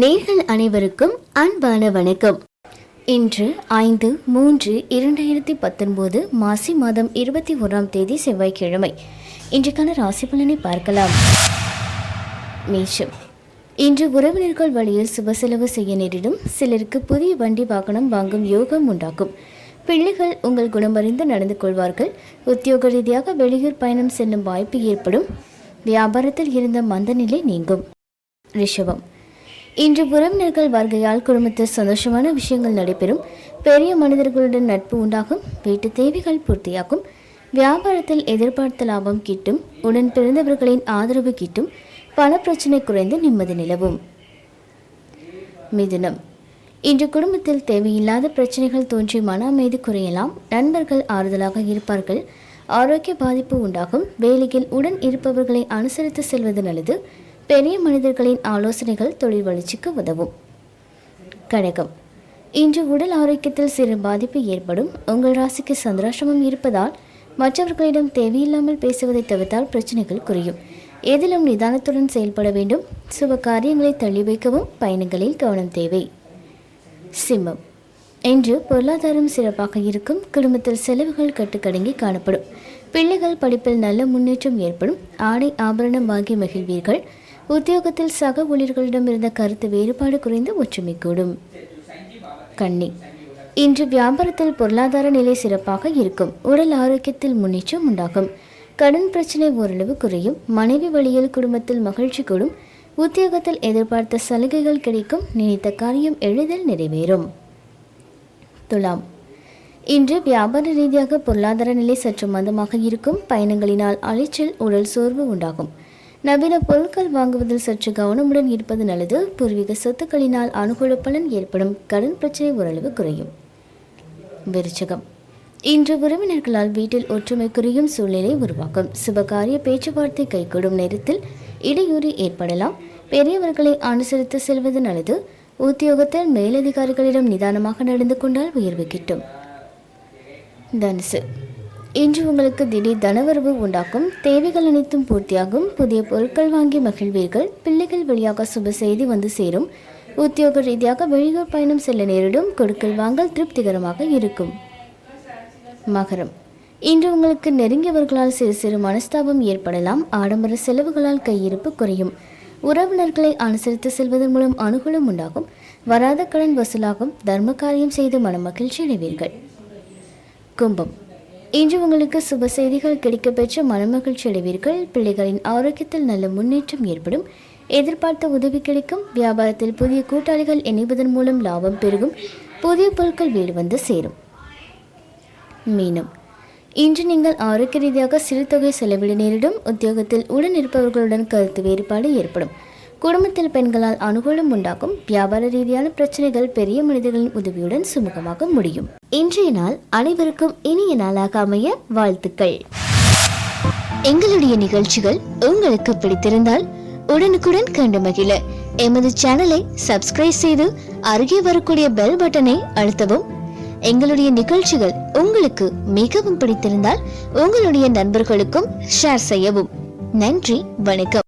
நேர்கள் அனைவருக்கும் அன்பான வணக்கம். இன்று ஐந்து மூன்று இரண்டாயிரத்தி பத்தொன்பது மாசி மாதம் இருபத்தி ஓராம் தேதி செவ்வாய்க்கிழமை. இன்றைக்கான ராசி பலனை பார்க்கலாம். மேஷம். இன்று உறவினர்கள் வழியில் சுப செலவு செய்ய நேரிடும். சிலருக்கு புதிய வண்டி வாகனம் வாங்கும் யோகம் உண்டாகும். பிள்ளைகள் உங்கள் குணமறிந்து நடந்து கொள்வார்கள். உத்தியோக ரீதியாக வெளியூர் பயணம் செல்லும் வாய்ப்பு ஏற்படும். வியாபாரத்தில் இருந்த மந்த நிலை நீங்கும். ரிஷபம். இன்று உறவினர்கள் வருகையால் குடும்பத்தில் சந்தோஷமான விஷயங்கள் நடைபெறும். பெரிய மனிதர்களுடன் நட்பு உண்டாகும். வீட்டு தேவைகள் பூர்த்தியாகும். வியாபாரத்தில் எதிர்பார்த்த லாபம் கிட்டும். உடன் பிறந்தவர்களின் ஆதரவு கிட்டும். பண பிரச்சனை குறைந்து நிம்மதி நிலவும். மிதுனம். இன்று குடும்பத்தில் தேவையில்லாத பிரச்சனைகள் தோன்றி மன அமைதி குறையலாம். நண்பர்கள் ஆறுதலாக இருப்பார்கள். ஆரோக்கிய பாதிப்பு உண்டாகும். வேலையில் உடன் இருப்பவர்களை அனுசரித்து செல்வது நல்லது. பெரிய மனிதர்களின் ஆலோசனைகள் தொழில் வளர்ச்சிக்கு உதவும். கடகம் இன்று உடல் ஆரோக்கியத்தில் சிறு பாதிப்பு ஏற்படும். உங்கள் ராசிக்கு சந்திராசிரமம் இருப்பதால் மற்றவர்களிடம் தேவையில்லாமல் பேசுவதை தவிர்த்தால் பிரச்சனைகள் குறையும். எதிலும் நிதானத்துடன் செயல்பட வேண்டும். சுப காரியங்களை தள்ளி வைக்கவும் பயணங்களில் கவனம் தேவை. சிம்மம். இன்று பொருளாதாரம் சிறப்பாக இருக்கும். குடும்பத்தில் செலவுகள் கட்டுக்கடங்கி காணப்படும். பிள்ளைகள் படிப்பில் நல்ல முன்னேற்றம் ஏற்படும். ஆடை ஆபரணம் வாங்கி மகிழ்வீர்கள். உத்தியோகத்தில் சக ஊழியர்களிடம் இருந்த கருத்து வேறுபாடு குறைந்து ஒற்றுமை கூடும். கண்ணி இன்று வியாபாரத்தில் பொருளாதார நிலை சிறப்பாக இருக்கும். உடல் ஆரோக்கியத்தில் முன்னேற்றம் உண்டாகும். கடன் பிரச்சனை ஓரளவு குறையும். மனைவி வழியில் குடும்பத்தில் மகிழ்ச்சி கூடும். உத்தியோகத்தில் எதிர்பார்த்த சலுகைகள் கிடைக்கும். நினைத்த காரியம் எளிதில் நிறைவேறும். துலாம். இன்று வியாபார ரீதியாக பொருளாதார நிலை சற்று மந்தமாக இருக்கும். பயணங்களினால் அலைச்சல் உடல் சோர்வு உண்டாகும். நவீன பொருட்கள் வாங்குவதில் சற்று கவனமுடன் இருப்பது நல்லது. பூர்வீக சொத்துக்களினால் அனுகூல பலன் ஏற்படும். கடன் பிரச்சனை ஓரளவு குறையும். விருச்சகம். இன்று உறவினர்களால் வீட்டில் ஒற்றுமை குறையும் சூழ்நிலை உருவாக்கும். சுபகாரிய பேச்சுவார்த்தை கைகூடும் நேரத்தில் இடையூறு ஏற்படலாம். பெரியவர்களை அனுசரித்து செல்வது நல்லது. உத்தியோகத்தில் மேலதிகாரிகளிடம் நிதானமாக நடந்து கொண்டால் உயர்வு கிட்டும். தனுசு. இன்று உங்களுக்கு திடீர் தனவரவு உண்டாக்கும். தேவைகள் அனைத்தும் பூர்த்தியாகும். புதிய பொருட்கள் வாங்கி மகிழ்வீர்கள். பிள்ளைகள் வழியாக சுப செய்தி வந்து சேரும். உத்தியோக ரீதியாக வெளியூர் பயணம் செல்ல நேரிடும். கொடுக்கல் வாங்கல் திருப்திகரமாக இருக்கும். மகரம். இன்று உங்களுக்கு நெருங்கியவர்களால் சிறு சிறு மனஸ்தாபம் ஏற்படலாம். ஆடம்பர செலவுகளால் கையிருப்பு குறையும். உறவினர்களை அனுசரித்து செல்வதன் மூலம் அனுகூலம் உண்டாகும். வராத கடன் வசூலாகும். தர்ம காரியம் செய்து மனமகிழ்ச்சி அடைவீர்கள். கும்பம். இன்று உங்களுக்கு சுப செய்திகள் கிடைக்கப்பெற்ற மனமகிழ்ச்சி அடைவீர்கள். பிள்ளைகளின் ஆரோக்கியத்தில் நல்ல முன்னேற்றம் ஏற்படும். எதிர்பார்த்த உதவி கிடைக்கும். வியாபாரத்தில் புதிய கூட்டாளிகள் இணைவதன் மூலம் லாபம் பெருகும். புதிய பொருட்கள் வீடு வந்து சேரும். மீனம் இன்று நீங்கள் ஆரோக்கிய ரீதியாக சிறு தொகை செலவிட நேரிடும். உத்தியோகத்தில் உடன் இருப்பவர்களுடன் கருத்து வேறுபாடு ஏற்படும். குடும்பத்தில் பெண்களால் அனுகூலம் உண்டாகும் வியாபார ரீதியான பிரச்சனைகள் பெரிய மனிதர்களின் உதவியுடன் சுமூகமாக முடியும். இன்றைய நாள் அனைவருக்கும் இனிய நாளாக அமைய வாழ்த்துக்கள். எங்களுடைய நிகழ்ச்சிகள் உங்களுக்கு பிடித்திருந்தால் உடனுக்குடன் கண்டு மகிழ. எமது சேனலை சப்ஸ்கிரைப் செய்து அருகே வரக்கூடிய பெல் பட்டனை அழுத்தவும். எங்களுடைய நிகழ்ச்சிகள் உங்களுக்கு மிகவும் பிடித்திருந்தால் உங்களுடைய நண்பர்களுக்கும் ஷேர் செய்யவும். நன்றி வணக்கம்.